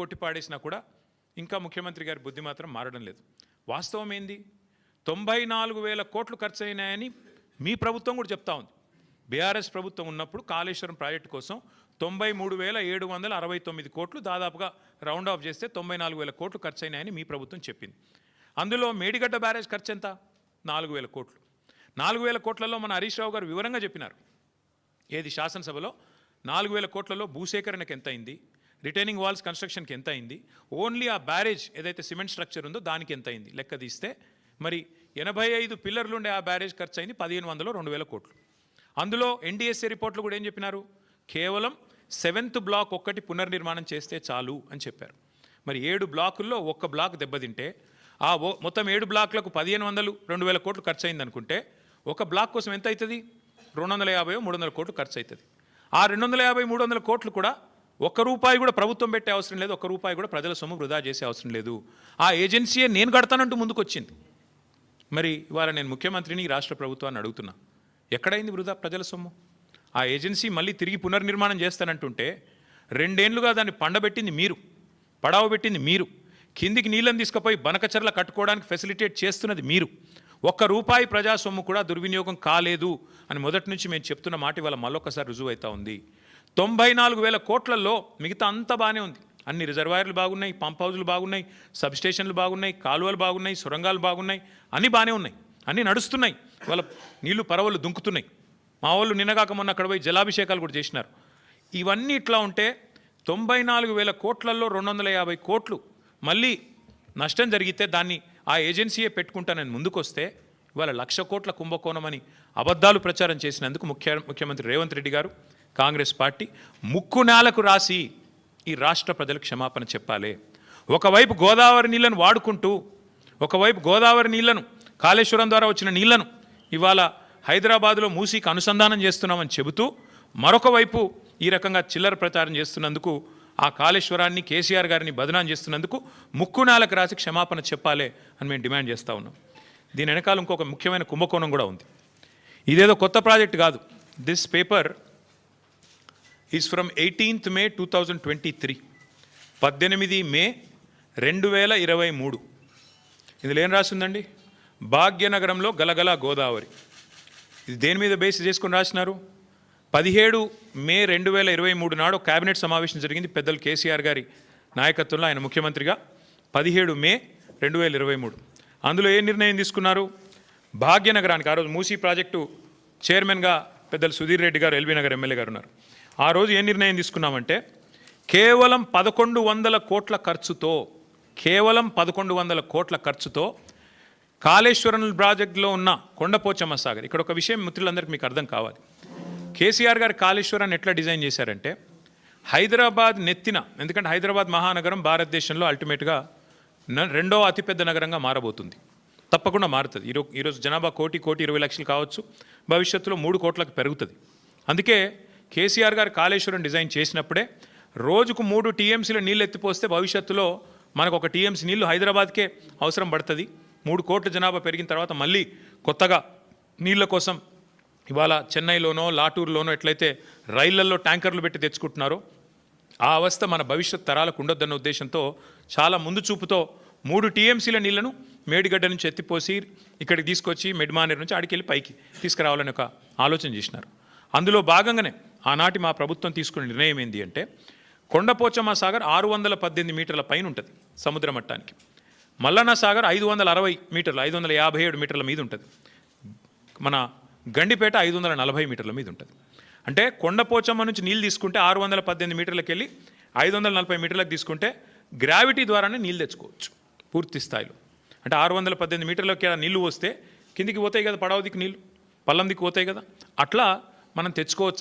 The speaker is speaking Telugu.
కొట్టిపాడేసినా కూడా ఇంకా ముఖ్యమంత్రి గారి బుద్ధి మాత్రం మారడం లేదు. వాస్తవం ఏంది? తొంభై నాలుగు వేల కోట్లు ఖర్చు అయినాయని మీ ప్రభుత్వం కూడా చెప్తా ఉంది. బీఆర్ఎస్ ప్రభుత్వం ఉన్నప్పుడు కాళేశ్వరం ప్రాజెక్టు కోసం తొంభై మూడు వేల ఏడు వందల అరవై తొమ్మిది కోట్లు దాదాపుగా రౌండ్ ఆఫ్ చేస్తే తొంభై నాలుగు వేల కోట్లు ఖర్చు అయినాయని మీ ప్రభుత్వం చెప్పింది. అందులో మేడిగడ్డ బ్యారేజ్ ఖర్చు ఎంత? నాలుగు వేల కోట్లు. నాలుగు వేల కోట్లలో మన హరీష్ రావు గారు వివరంగా చెప్పినారు. ఏది శాసనసభలో? నాలుగు వేల కోట్లలో భూసేకరణకు ఎంత అయింది రిటైనింగ్ వాల్స్ కన్స్ట్రక్షన్కి ఎంత అయింది ఓన్లీ ఆ బ్యారేజ్ ఏదైతే సిమెంట్ స్ట్రక్చర్ ఉందో దానికి ఎంత అయింది లెక్క తీస్తే మరి ఎనభై ఐదు పిల్లర్లు ఉండే ఆ బ్యారేజ్ ఖర్చు అయింది పదిహేను వందలు రెండు వేల కోట్లు. అందులో ఎన్డీఎస్ఏ రిపోర్ట్లు కూడా ఏం చెప్పినారు? కేవలం సెవెంత్ బ్లాక్ ఒక్కటి పునర్నిర్మాణం చేస్తే చాలు అని చెప్పారు. మరి ఏడు బ్లాకుల్లో ఒక్క బ్లాక్ దెబ్బతింటే ఆ మొత్తం ఏడు బ్లాక్లకు పదిహేను వందలు రెండు వేల కోట్లు ఖర్చు అయింది అనుకుంటే ఒక బ్లాక్ కోసం ఎంత అవుతుంది రెండు వందల యాభై మూడు వందల కోట్లు ఖర్చు అవుతుంది ఆ రెండు వందల యాభై మూడు వందల కోట్లు కూడా ఒక్క రూపాయి కూడా ప్రభుత్వం పెట్టే అవసరం లేదు ఒక్క రూపాయి కూడా ప్రజల సొమ్ము వృధా చేసే అవసరం లేదు. ఆ ఏజెన్సీయే నేను కడతానంటూ ముందుకొచ్చింది. మరి ఇవాళ నేను ముఖ్యమంత్రిని రాష్ట్ర ప్రభుత్వాన్ని అడుగుతున్నా. ఎక్కడైంది వృధా ప్రజల సొమ్ము? ఆ ఏజెన్సీ మళ్ళీ తిరిగి పునర్నిర్మాణం చేస్తానంటుంటే రెండేళ్ళుగా దాన్ని పండబెట్టింది మీరు పడావ పెట్టింది మీరు. కిందికి నీళ్ళని తీసుకుపోయి బనకచర్ల కట్టుకోవడానికి ఫెసిలిటేట్ చేస్తున్నది మీరు. ఒక్క రూపాయి ప్రజా సొమ్ము కూడా దుర్వినియోగం కాలేదు అని మొదటి నుంచి మేము చెప్తున్న మాట ఇవాళ మళ్ళొకసారి రుజువు అవుతా ఉంది. తొంభై నాలుగు వేల కోట్లలో మిగతా అంతా బాగానే ఉంది. అన్ని రిజర్వాయర్లు బాగున్నాయి పంప్ హౌజులు బాగున్నాయి సబ్ స్టేషన్లు బాగున్నాయి కాలువలు బాగున్నాయి సొరంగాలు బాగున్నాయి అన్నీ బాగానే ఉన్నాయి. అన్నీ నడుస్తున్నాయి. వాళ్ళ నీళ్ళు పరవలు దుంకుతున్నాయి. మా వాళ్ళు నిన్నగాక మొన్న అక్కడ పోయి జలాభిషేకాలు కూడా చేసినారు. ఇవన్నీ ఇట్లా ఉంటే తొంభై నాలుగు వేల కోట్లలో రెండు వందల యాభై కోట్లు మళ్ళీ నష్టం జరిగితే దాన్ని ఆ ఏజెన్సీయే పెట్టుకుంటానని ముందుకొస్తే ఇవాళ లక్ష కోట్ల కుంభకోణం అని అబద్ధాలు ప్రచారం చేసినందుకు ముఖ్య ముఖ్యమంత్రి రేవంత్ రెడ్డి గారు కాంగ్రెస్ పార్టీ ముక్కు నేలకు రాసి ఈ రాష్ట్ర ప్రజలకు క్షమాపణ చెప్పాలి. ఒకవైపు గోదావరి నీళ్ళను వాడుకుంటూ ఒకవైపు గోదావరి నీళ్ళను కాళేశ్వరం ద్వారా వచ్చిన నీళ్ళను ఇవాళ హైదరాబాదులో మూసీకి అనుసంధానం చేస్తున్నామని చెబుతూ మరొక వైపు ఈ రకంగా చిల్లర ప్రచారం చేస్తున్నందుకు ఆ కాళేశ్వరాన్ని కేసీఆర్ గారిని బదనాం చేస్తున్నందుకు ముక్కు నాలకు రాసి క్షమాపణ చెప్పాలి అని మేము డిమాండ్ చేస్తూ ఉన్నాం. దీని వెనకాల ఇంకొక ముఖ్యమైన కుంభకోణం కూడా ఉంది. ఇదేదో కొత్త ప్రాజెక్ట్ కాదు. This paper is from eighteenth May two thousand twenty three పద్దెనిమిది మే రెండు వేల ఇరవై మూడు. ఇందులో ఏం రాసిందండి? భాగ్యనగరంలో గలగల గోదావరి. ఇది దేని మీద బేస్ చేసుకుని రాసినారు? పదిహేడు మే రెండు వేల ఇరవై మూడు నాడు కేబినెట్ సమావేశం జరిగింది పెద్దలు కేసీఆర్ గారి నాయకత్వంలో ఆయన ముఖ్యమంత్రిగా. పదిహేడు మే రెండు వేల ఇరవై మూడు. అందులో ఏ నిర్ణయం తీసుకున్నారు? భాగ్యనగరానికి. ఆ రోజు మూసీ ప్రాజెక్టు చైర్మన్గా పెద్దలు సుధీర్ రెడ్డి గారు ఎల్బీ నగర్ ఎమ్మెల్యే గారు ఉన్నారు. ఆ రోజు ఏ నిర్ణయం తీసుకున్నామంటే కేవలం పదకొండు వందల కోట్ల ఖర్చుతో కేవలం పదకొండు వందల కోట్ల ఖర్చుతో కాళేశ్వరం ప్రాజెక్టులో ఉన్న కొండపోచమ్మ సాగర్. ఇక్కడ ఒక విషయం మిత్రులందరికీ మీకు అర్థం కావాలి. కేసీఆర్ గారు కాళేశ్వరాన్ని ఎట్లా డిజైన్ చేశారంటే హైదరాబాద్ నెత్తిన ఎందుకంటే హైదరాబాద్ మహానగరం భారతదేశంలో అల్టిమేట్గా న- రెండో అతిపెద్ద నగరంగా మారబోతుంది. తప్పకుండా మారుతుంది. ఈరోజు ఈరోజు జనాభా కోటి కోటి ఇరవై లక్షలు కావచ్చు. భవిష్యత్తులో మూడు కోట్లకు పెరుగుతుంది. అందుకే కేసీఆర్ గారు కాళేశ్వరం డిజైన్ చేసినప్పుడే రోజుకు మూడు టీఎంసీల నీళ్ళు ఎత్తిపోస్తే భవిష్యత్తులో మనకు ఒక టీఎంసీ నీళ్ళు హైదరాబాద్కే అవసరం పడుతుంది. మూడు కోట్ల జనాభా పెరిగిన తర్వాత మళ్ళీ కొత్తగా నీళ్ళ కోసం ఇవాళ చెన్నైలోనో లాటూరులోనో ఎట్లయితే రైళ్ళల్లో ట్యాంకర్లు పెట్టి తెచ్చుకుంటున్నారో ఆ అవస్థ మన భవిష్యత్ తరాలకు ఉండొద్దన్న ఉద్దేశంతో చాలా ముందు చూపుతో మూడు టీఎంసీల నీళ్ళను మేడిగడ్డ నుంచి ఎత్తిపోసి ఇక్కడికి తీసుకొచ్చి మెడ్మానేర్ నుంచి ఆడికి వెళ్ళి పైకి తీసుకురావాలని ఒక ఆలోచన చేసినారు. అందులో భాగంగానే ఆనాటి మా ప్రభుత్వం తీసుకున్న నిర్ణయం ఏంటి అంటే కొండపోచమ్మ సాగర్ ఆరు వందల పద్దెనిమిది మీటర్ల పైన ఉంటుంది సముద్ర మట్టానికి. మల్లన్న సాగర్ ఐదు వందల అరవై మీటర్లు ఐదు వందల యాభై ఏడు మీటర్ల మీద ఉంటుంది. మన గండిపేట ఐదు వందల నలభై మీటర్ల మీద ఉంటుంది. అంటే కొండపోచమ్మ నుంచి నీళ్ళు తీసుకుంటే ఆరు వందల పద్దెనిమిది మీటర్లకు వెళ్ళి ఐదు వందల నలభై మీటర్లకు తీసుకుంటే గ్రావిటీ ద్వారానే నీళ్ళు తెచ్చుకోవచ్చు పూర్తి స్థాయిలో. అంటే ఆరు వందల పద్దెనిమిది మీటర్లకి నీళ్ళు వస్తే కిందికి పోతాయి కదా పడవ దిక్కు నీళ్ళు పల్లం దిక్కు పోతాయి కదా. అట్లా మనం తెచ్చుకోవచ్చు